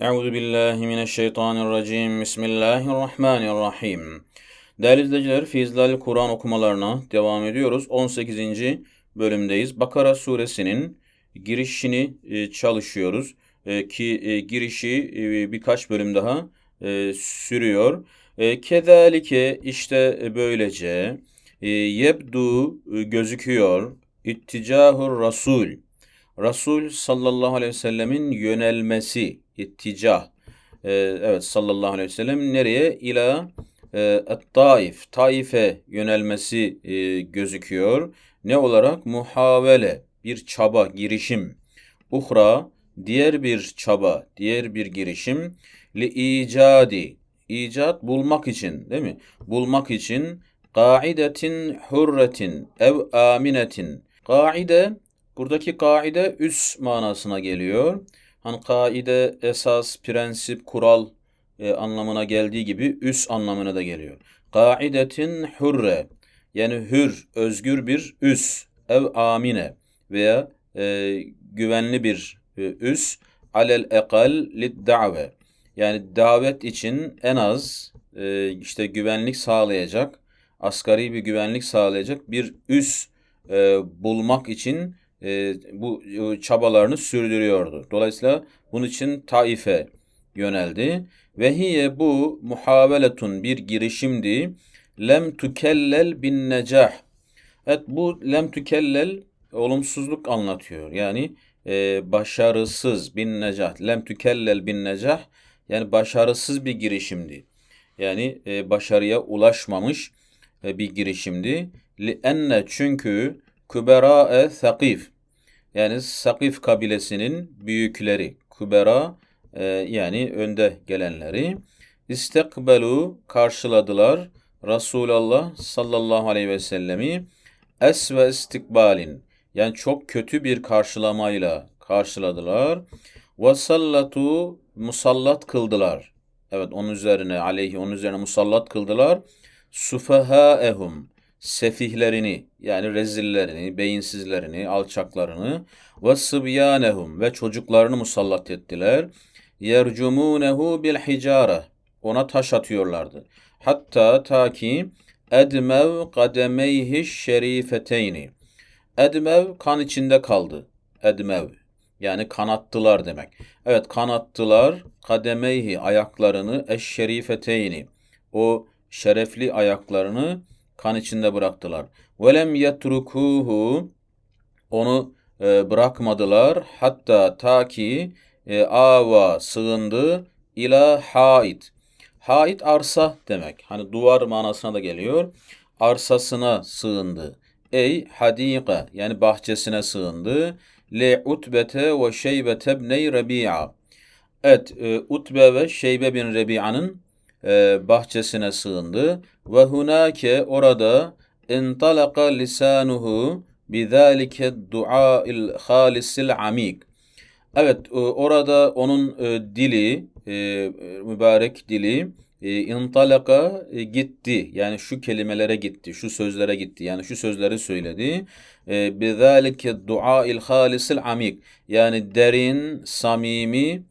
Euzu billahi mineşşeytanirracim. Bismillahirrahmanirrahim. Değerli izleyiciler, Fizlal Kur'an okumalarına devam ediyoruz. 18. bölümdeyiz. Bakara suresinin girişini e, çalışıyoruz. E, ki e, girişi birkaç bölüm daha sürüyor. Kezalike işte böylece yebdu gözüküyor. İtticahur Rasul. Rasul sallallahu aleyhi ve sellemin yönelmesi itticah. E, evet sallallahu aleyhi ve sellem nereye? İla e, Taif. Taif'e yönelmesi e, gözüküyor. Ne olarak? Muhavele. Bir çaba, girişim. Uhra. Diğer bir çaba, diğer bir girişim. Li icadi. İcat bulmak için değil mi? Bulmak için kaidetin hurretin ev aminetin. Kaide buradaki kaide üs manasına geliyor. Hani kaide, esas, prensip, kural e, anlamına geldiği gibi üs anlamına da geliyor. Kaidetin hurre yani hür, özgür bir üs, ev amine veya e, güvenli bir e, üs alel ekal lid da've yani davet için en az e, işte güvenlik sağlayacak, asgari bir güvenlik sağlayacak bir üs e, bulmak için e, bu e, çabalarını sürdürüyordu. Dolayısıyla bunun için Taif'e yöneldi. Ve hiye bu muhaveletun bir girişimdi. Lem tükellel bin necah. Evet bu lem tükellel olumsuzluk anlatıyor. Yani e, başarısız bin necah. Lem tükellel bin necah yani başarısız bir girişimdi. Yani e, başarıya ulaşmamış e, bir girişimdi. Li enne çünkü Kübera-e Sakif yani Sakif kabilesinin büyükleri. Kübera e, yani önde gelenleri. İstekbelu karşıladılar Resulullah sallallahu aleyhi ve sellemi es ve istikbalin yani çok kötü bir karşılamayla karşıladılar. Ve musallat kıldılar. Evet onun üzerine aleyhi onun üzerine musallat kıldılar. Sufahaehum sefihlerini yani rezillerini, beyinsizlerini, alçaklarını ve sıbyanehum ve çocuklarını musallat ettiler. Yercumunehu bil hicara ona taş atıyorlardı. Hatta ta ki edmev kademeyhi şerifeteyni. Edmev kan içinde kaldı. Edmev yani kanattılar demek. Evet kanattılar kademeyhi ayaklarını eşşerifeteyni. O şerefli ayaklarını kan içinde bıraktılar. Velem yetrukuhu onu e, bırakmadılar hatta ta ki e, ava sığındı ila hait. Hait arsa demek. Hani duvar manasına da geliyor. Arsasına sığındı. Ey hadika yani bahçesine sığındı. Le utbete ve şeybete bney Rabi'a. Evet, e, Utbe ve Şeybe bin Rebi'anın e, bahçesine sığındı. Ve hunake orada intalaka lisanuhu bizalike du'a'il halisil amik. Evet e, orada onun e, dili, e, mübarek dili intalaka gitti. Yani şu kelimelere gitti, şu sözlere gitti. Yani şu sözleri söyledi. Bizalike du'a'il halisil amik. Yani derin, samimi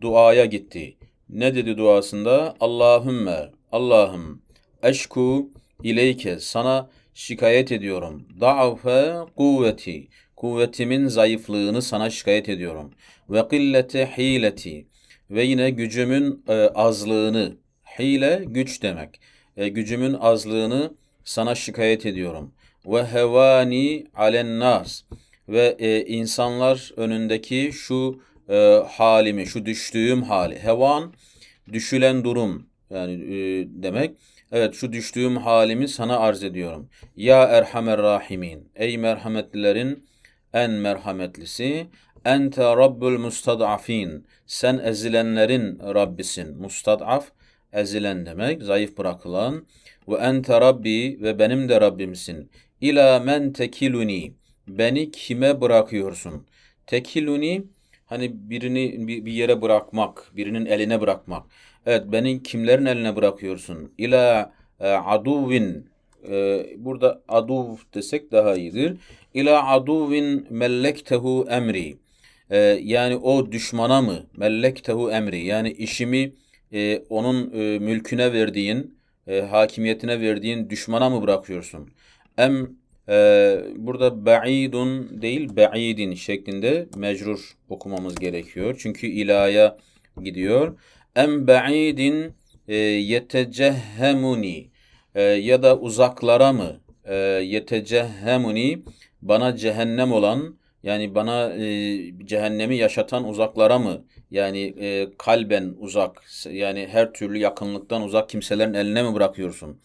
duaya gitti. Ne dedi duasında? Allahümme, Allah'ım, eşku ileyke, sana şikayet ediyorum. Da'fe kuvveti, kuvvetimin zayıflığını sana şikayet ediyorum. Ve killete hileti, ve yine gücümün e, azlığını, hile güç demek. E, gücümün azlığını sana şikayet ediyorum. Ve hevani alen nas, ve e, insanlar önündeki şu e, halimi, şu düştüğüm hali. Hevan, düşülen durum yani e, demek. Evet şu düştüğüm halimi sana arz ediyorum. Ya Erhamer Rahimin. Ey merhametlilerin en merhametlisi. Ente Rabbul Mustad'afin. Sen ezilenlerin Rabbisin. Mustad'af ezilen demek. Zayıf bırakılan. Ve ente Rabbi ve benim de Rabbimsin. İla men tekiluni. Beni kime bırakıyorsun? Tekiluni Hani birini bir yere bırakmak, birinin eline bırakmak. Evet beni kimlerin eline bırakıyorsun? İla e, aduvin e, burada aduv desek daha iyidir. İla aduvin mellektehu emri. e, yani o düşmana mı mellektehu emri yani işimi e, onun mülküne verdiğin, hakimiyetine verdiğin düşmana mı bırakıyorsun? Em e, burada ba'idun değil ba'idin şeklinde mecrur okumamız gerekiyor. Çünkü ilaya gidiyor. Em ba'idin e, yetecehhemuni e, ya da uzaklara mı e, yetecehhemuni bana cehennem olan yani bana e, cehennemi yaşatan uzaklara mı yani e, kalben uzak yani her türlü yakınlıktan uzak kimselerin eline mi bırakıyorsun?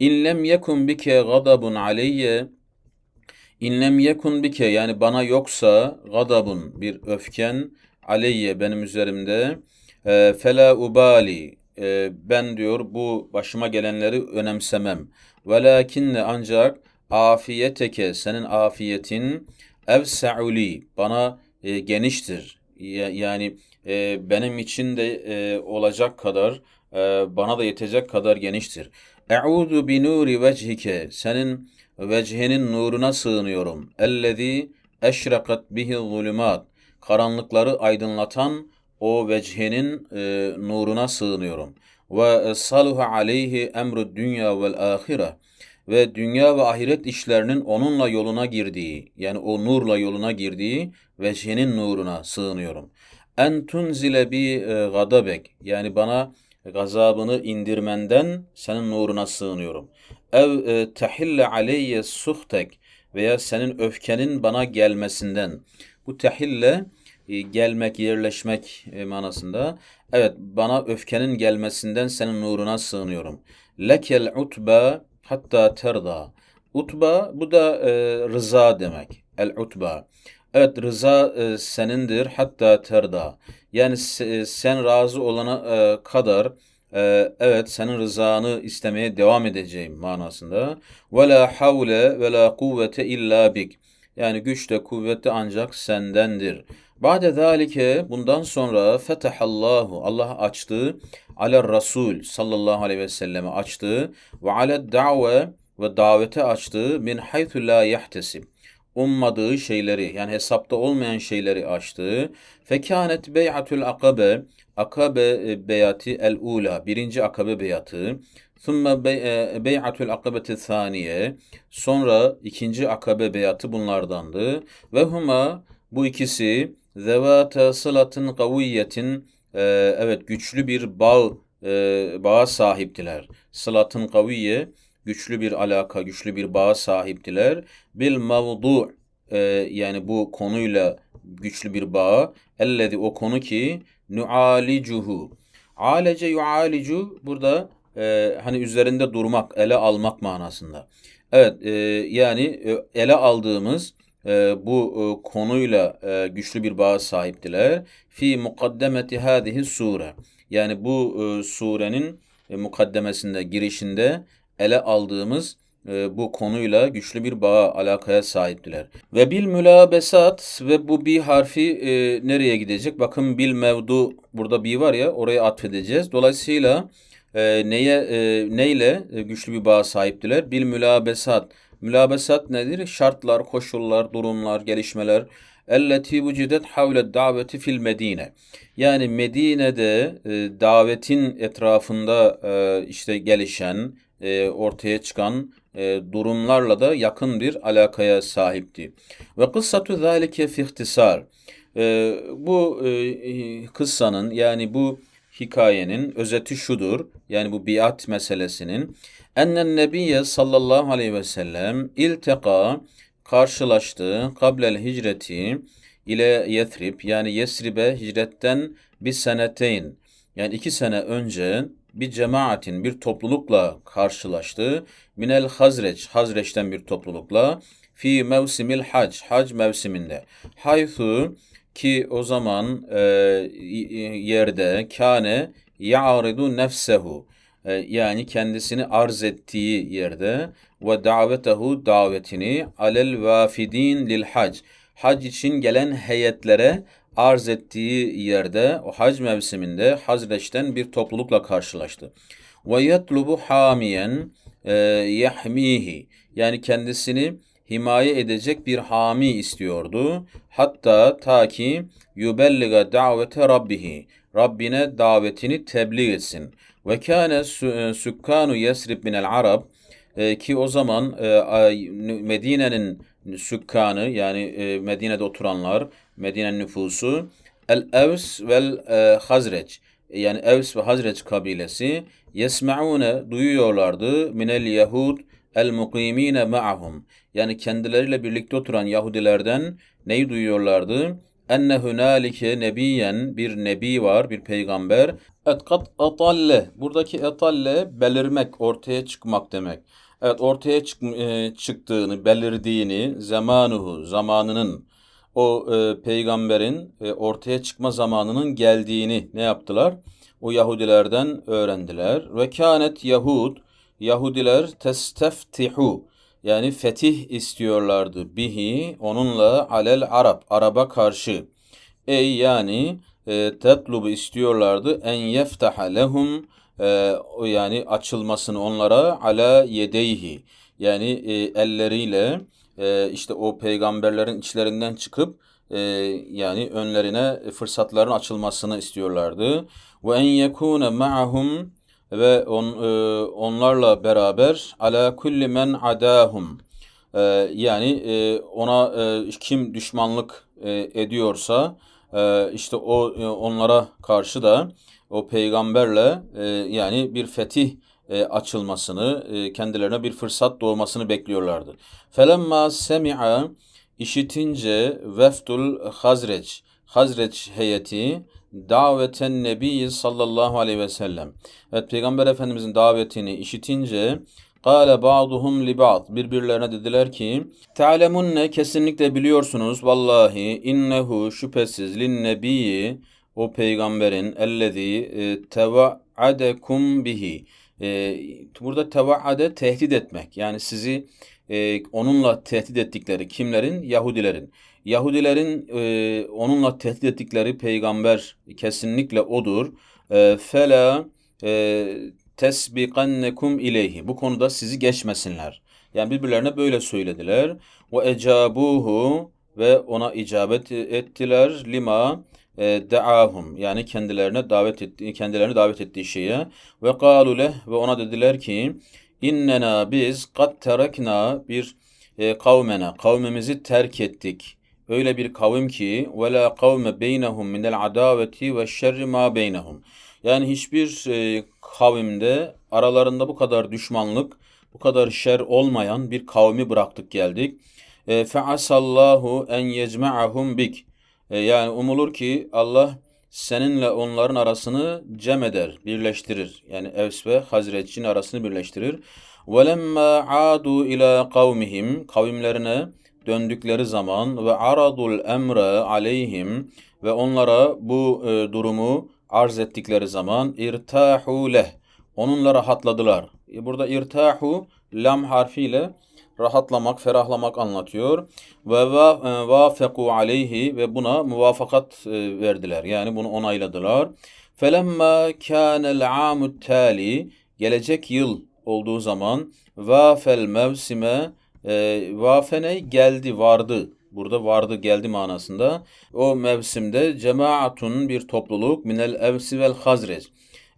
İn lem yekun bike gadabun aleyye İn lem yekun bike yani bana yoksa gadabun bir öfken aleyye benim üzerimde e, fela ubali e, ben diyor bu başıma gelenleri önemsemem. Velakinne ancak afiyeteke senin afiyetin evsa'uli bana e, geniştir. Ya, yani e, benim için de e, olacak kadar e, bana da yetecek kadar geniştir. E'udu bi nuri vechike senin vechinin nuruna sığınıyorum. Ellezî eşrekat bihi zulümat karanlıkları aydınlatan o vechinin e, nuruna sığınıyorum. Ve saluha aleyhi emru dünya vel ahire ve dünya ve ahiret işlerinin onunla yoluna girdiği yani o nurla yoluna girdiği vechinin nuruna sığınıyorum. En tunzile bi e, gadabek yani bana gazabını indirmenden senin nuruna sığınıyorum. Ev e, tehille aleyye suhtek veya senin öfkenin bana gelmesinden. Bu tehille e, gelmek, yerleşmek e, manasında. Evet, bana öfkenin gelmesinden senin nuruna sığınıyorum. Lekel utba hatta terda. Utba bu da e, rıza demek. El utba. Evet rıza e, senindir hatta terda. Yani se, sen razı olana e, kadar e, evet senin rızanı istemeye devam edeceğim manasında. Ve la havle ve la kuvvete illa bik. Yani güç de kuvvet de ancak sendendir. Ba'de zalike bundan sonra fetehallahu Allah açtı ala Rasul sallallahu aleyhi ve selleme açtı ve ala da've ve davete açtı min haythu la yahtesib ummadığı şeyleri yani hesapta olmayan şeyleri açtı. Fekanet bey'atul akabe akabe e, beyati el ula birinci akabe beyatı. Thumma e, bey'atul akabeti thaniye sonra ikinci akabe beyatı bunlardandı. Ve huma bu ikisi zevâte sılatın kaviyetin e, evet güçlü bir bağ e, bağa sahiptiler. Sılatın kaviye güçlü bir alaka, güçlü bir bağa sahiptiler. Bil mevdu e, yani bu konuyla güçlü bir bağ. Ellezi o konu ki nualicuhu. Alece yualicu burada e, hani üzerinde durmak, ele almak manasında. Evet e, yani e, ele aldığımız e, bu e, konuyla e, güçlü bir bağ sahiptiler. Fi mukaddemeti hadihi sure. Yani bu e, surenin e, mukaddemesinde, girişinde ele aldığımız e, bu konuyla güçlü bir bağa, alakaya sahiptiler. Ve bil mülabesat ve bu bir harfi e, nereye gidecek? Bakın bil mevdu burada bir var ya oraya atfedeceğiz. Dolayısıyla e, neye e, neyle e, güçlü bir bağa sahiptiler? Bil mülabesat. Mülabesat nedir? Şartlar, koşullar, durumlar, gelişmeler. Elleti vücidet havle daveti fil Medine. Yani Medine'de e, davetin etrafında e, işte gelişen, e, ortaya çıkan e, durumlarla da yakın bir alakaya sahipti. Ve kıssatu zâlike fi ihtisar. E, bu e, kıssanın yani bu hikayenin özeti şudur. Yani bu biat meselesinin. Ennen nebiye sallallahu aleyhi ve sellem ilteka karşılaştı kablel hicreti ile Yethrib yani Yesrib'e hicretten bir seneteyn yani iki sene önce bir cemaatin bir toplulukla karşılaştı. Minel Hazreç, Hazreç'ten bir toplulukla fi mevsimil hac, hac mevsiminde. Haythu ki o zaman e, yerde kane ya'ridu nefsehu e, yani kendisini arz ettiği yerde ve davetehu davetini alel vafidin lil hac hac için gelen heyetlere arz ettiği yerde o hac mevsiminde Hazreç'ten bir toplulukla karşılaştı. Ve yetlubu hamiyen e, yahmihi yani kendisini himaye edecek bir hami istiyordu. Hatta ta ki yubelliga davete rabbihi. Rabbine davetini tebliğ etsin. Ve kâne su- e, Yesrib minel Arab e, ki o zaman e, Medine'nin sükkanı yani e, Medine'de oturanlar, Medine'nin nüfusu El-Evs vel e, Hazreç yani Evs ve Hazreç kabilesi yesme'une duyuyorlardı minel Yahud el mukimine ma'ahum yani kendileriyle birlikte oturan Yahudilerden neyi duyuyorlardı? Enne hunalike nebiyen bir nebi var, bir peygamber. Et kat etalle. Buradaki etalle belirmek, ortaya çıkmak demek. Evet ortaya çık, e, çıktığını, belirdiğini, zamanuhu, zamanının, o e, peygamberin e, ortaya çıkma zamanının geldiğini ne yaptılar? O Yahudilerden öğrendiler. Ve kânet Yahud, Yahudiler testeftihu, yani fetih istiyorlardı bihi, onunla alel Arap, Arap'a karşı. Ey yani e, tetlubu istiyorlardı en yeftaha lehum e, yani açılmasını onlara ala yedeyhi yani e, elleriyle e, işte o peygamberlerin içlerinden çıkıp e, yani önlerine fırsatların açılmasını istiyorlardı. Ve en yekune ma'ahum ve on, e, onlarla beraber ala kulli men adahum e, yani e, ona e, kim düşmanlık e, ediyorsa e, işte o e, onlara karşı da o peygamberle e, yani bir fetih e, açılmasını, e, kendilerine bir fırsat doğmasını bekliyorlardı. Felemma semi'a işitince vefdul Hazreç, Hazreç heyeti daveten Nebi sallallahu aleyhi ve sellem. Evet Peygamber Efendimizin davetini işitince Kâle ba'duhum li. Birbirlerine dediler ki Te'alemunne kesinlikle biliyorsunuz vallahi innehu şüphesiz lin nebiyyi o peygamberin ellezî e, teva'adekum bihi. E, burada tevaade tehdit etmek. Yani sizi e, onunla tehdit ettikleri kimlerin? Yahudilerin. Yahudilerin e, onunla tehdit ettikleri peygamber kesinlikle odur. E, fela e, tesbiqannekum ileyhi. Bu konuda sizi geçmesinler. Yani birbirlerine böyle söylediler. Ve ecabuhu ve ona icabet ettiler lima e, daahum yani kendilerine davet etti kendilerini davet ettiği şeye ve kalu leh ve ona dediler ki innena biz kat terekna bir e, kavmena kavmimizi terk ettik öyle bir kavim ki ve la kavme beynehum minel adaveti ve şerri ma beynehum. Yani hiçbir e, kavimde aralarında bu kadar düşmanlık, bu kadar şer olmayan bir kavmi bıraktık geldik. E, Fe asallahu en yecme'ahum bik. E, yani umulur ki Allah seninle onların arasını cem eder, birleştirir. Yani Evs ve Hazretçin arasını birleştirir. Velemma adu ila kavmihim kavimlerine döndükleri zaman ve aradul emre aleyhim ve onlara bu e, durumu arz ettikleri zaman irtahu leh onunla rahatladılar. E, burada irtahu lam harfiyle rahatlamak, ferahlamak anlatıyor. Ve e, vafeku aleyhi ve buna muvafakat e, verdiler. Yani bunu onayladılar. Felemma kânel âmut tâli gelecek yıl olduğu zaman vafel mevsime e, vafene geldi, vardı. Burada vardı, geldi manasında. O mevsimde cemaatun bir topluluk minel evsi vel hazrec.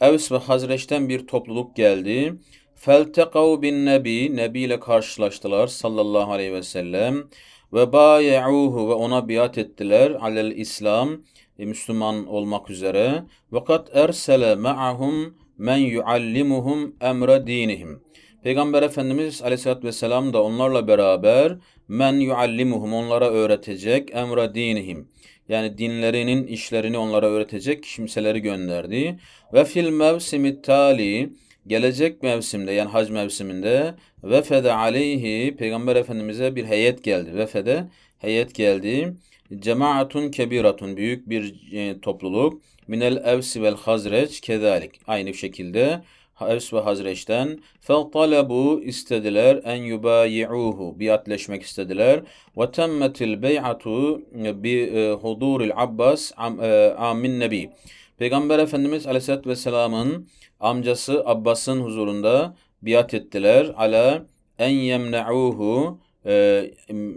Evs ve Hazreç'ten bir topluluk geldi. Feltekav bin nebi, nebi ile karşılaştılar sallallahu aleyhi ve sellem. Ve baye'uhu ve ona biat ettiler alel İslam, e, Müslüman olmak üzere. Ve kat ersele ma'ahum men yuallimuhum emre dinihim. Peygamber Efendimiz Aleyhisselatü Vesselam da onlarla beraber men yuallimuhum onlara öğretecek emre dinihim. Yani dinlerinin işlerini onlara öğretecek kimseleri gönderdi. Ve fil mevsimi tali gelecek mevsimde yani hac mevsiminde vefede aleyhi Peygamber Efendimiz'e bir heyet geldi. Vefede heyet geldi. Cemaatun kebiratun büyük bir e, topluluk. Minel evsi vel hazreç kezalik. Aynı şekilde Evs ve Hazreç'ten فَطَلَبُوا istediler en yubayi'uhu biatleşmek istediler ve temmetil bey'atu bi huduril Abbas am, e, amin nebi Peygamber Efendimiz Aleyhisselatü Vesselam'ın amcası Abbas'ın huzurunda biat ettiler ala en yemne'uhu e,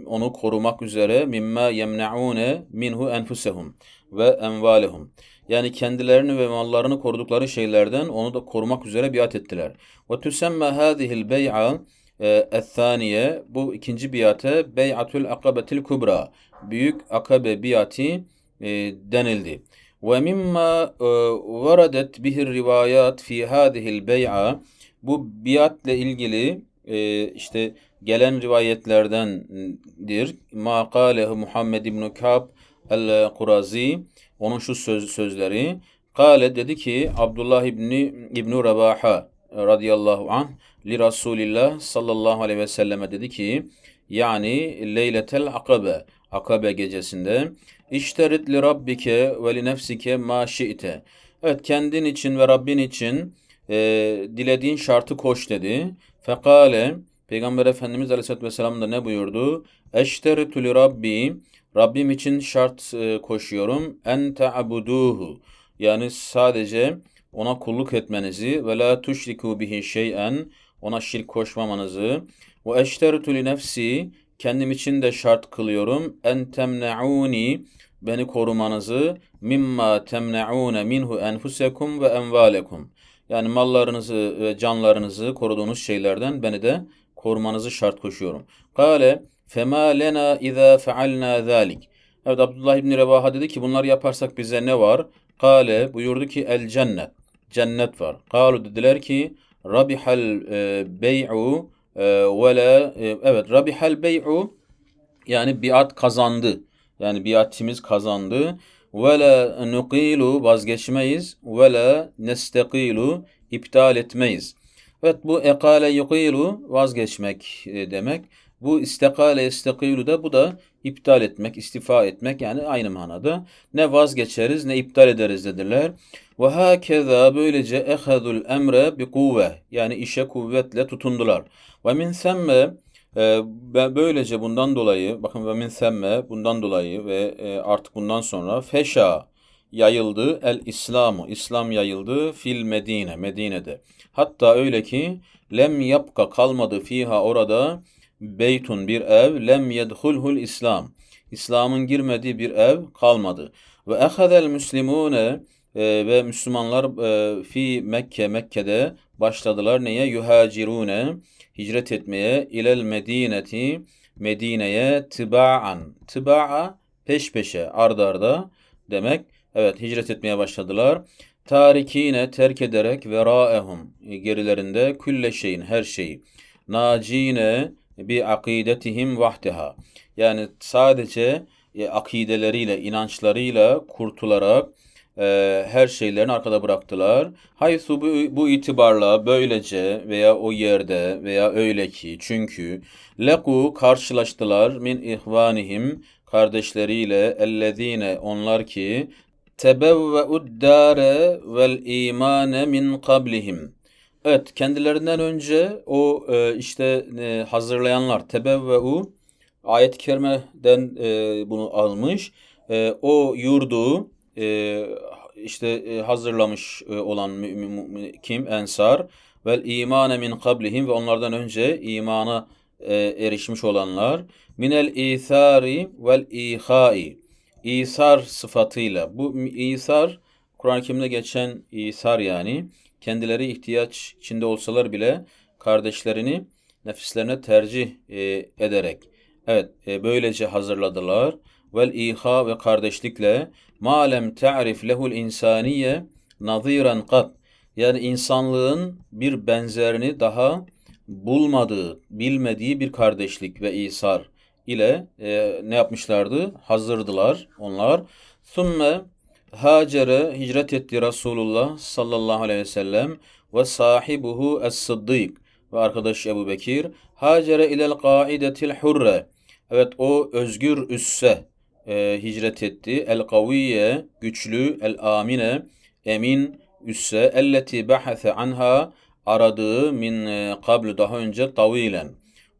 onu korumak üzere mimma yemnaune minhu enfusehum ve envalehum. Yani kendilerini ve mallarını korudukları şeylerden onu da korumak üzere biat ettiler. Ve tüsemme hâzihil bey'a ethaniye bu ikinci biate bey'atul akabetil kubra büyük akabe biati e, denildi. Ve mimma varadet bihir rivayat fi hadihil bey'a bu biatle ilgili e, işte gelen rivayetlerdendir. Ma kâlehu Muhammed ibn Ka'b el-Kurazi onun şu söz, sözleri Kale dedi ki Abdullah İbni İbn Rabaha radıyallahu anh li Resulillah sallallahu aleyhi ve selleme dedi ki yani leyletel akabe akabe gecesinde işterit li rabbike ve li nefsike ma şi'te evet kendin için ve Rabbin için e, dilediğin şartı koş dedi. Fekale Peygamber Efendimiz Aleyhisselatü Vesselam da ne buyurdu? Eşteritu li Rabbi Rabbim için şart e, koşuyorum. En ta'buduhu. Yani sadece ona kulluk etmenizi ve la tuşriku bihi şey'en ona şirk koşmamanızı ve eşteritu li nefsi kendim için de şart kılıyorum. En temne'uni beni korumanızı mimma temne'une minhu enfusekum ve envalekum. Yani mallarınızı ve canlarınızı koruduğunuz şeylerden beni de korumanızı şart koşuyorum. Kale fema lena iza fealna zalik. Evet Abdullah İbni Revaha dedi ki bunlar yaparsak bize ne var? Kale buyurdu ki el cennet. Cennet var. Kalu dediler ki rabihal e, bey'u e, ve la e, evet rabihal bey'u yani biat kazandı. Yani biatimiz kazandı. Ve la nuqilu vazgeçmeyiz. Ve la nesteqilu iptal etmeyiz. Evet bu ekale yuqilu vazgeçmek e, demek. Bu istekale istekilu da bu da iptal etmek, istifa etmek yani aynı manada. Ne vazgeçeriz ne iptal ederiz dediler. Ve hakeza böylece ehadul emre bi kuvve yani işe kuvvetle tutundular. Ve min semme e, böylece bundan dolayı bakın ve min semme bundan dolayı ve e, artık bundan sonra feşa yayıldı el İslamu İslam yayıldı fil Medine Medine'de. Hatta öyle ki lem yapka kalmadı fiha orada beytun bir ev lem yedhulhul İslam. İslam'ın girmediği bir ev kalmadı. Ve ehadel müslimune e, ve Müslümanlar e, fi Mekke Mekke'de başladılar. Neye? Yuhacirune hicret etmeye ilel medineti Medine'ye tibaan tibaa peş peşe ardarda arda demek. Evet hicret etmeye başladılar. Tarikine terk ederek veraehum gerilerinde külle şeyin her şeyi. Nacine bi akidetihim vahdeha. Yani sadece e, akideleriyle, inançlarıyla kurtularak e, her şeylerini arkada bıraktılar. Haysu bu, bu itibarla böylece veya o yerde veya öyle ki çünkü leku karşılaştılar min ihvanihim kardeşleriyle ellezine onlar ki tebevve'ud dare vel imane min kablihim Evet, kendilerinden önce o e, işte e, hazırlayanlar tebevve'u ayet-i kerimeden e, bunu almış. E, o yurdu e, işte e, hazırlamış e, olan mü, mü, kim? Ensar. Vel imane min kablihim ve onlardan önce imana e, erişmiş olanlar. Minel isari vel ihai. İsar sıfatıyla. Bu isar Kur'an-ı Kerim'de geçen isar yani kendileri ihtiyaç içinde olsalar bile kardeşlerini nefislerine tercih e, ederek evet e, böylece hazırladılar vel iha ve kardeşlikle malem ta'rif lehul insaniye naziran kat yani insanlığın bir benzerini daha bulmadığı, bilmediği bir kardeşlik ve isar ile e, ne yapmışlardı? Hazırdılar onlar. Thumme Hacer'e hicret etti Resulullah sallallahu aleyhi ve sellem ve sahibuhu es-sıddık ve arkadaşı Ebu Bekir. Hacer'e ilel kaidetil hurre. Evet o özgür üsse e, hicret etti. El kaviye güçlü, el amine emin üsse elleti bahase anha aradığı min e, kablu daha önce tavilen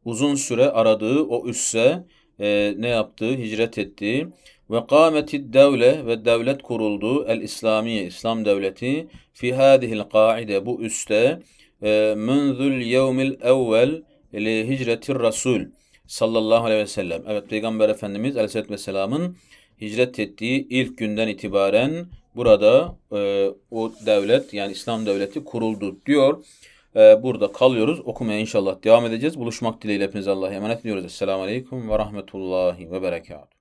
uzun süre aradığı o üsse e, ne yaptı? Hicret etti. Ve kâmetid devle ve devlet kuruldu. El İslamiye, İslam devleti. Fi hadihil kaide bu üste. E, Münzül yevmil evvel li hicretir rasul. sallallahu aleyhi ve sellem. Evet Peygamber Efendimiz aleyhissalatü vesselamın hicret ettiği ilk günden itibaren burada e, o devlet yani İslam devleti kuruldu diyor. E, burada kalıyoruz. Okumaya inşallah devam edeceğiz. Buluşmak dileğiyle hepinize Allah'a emanet ediyoruz. Esselamu Aleyküm ve Rahmetullahi ve Berekatuhu.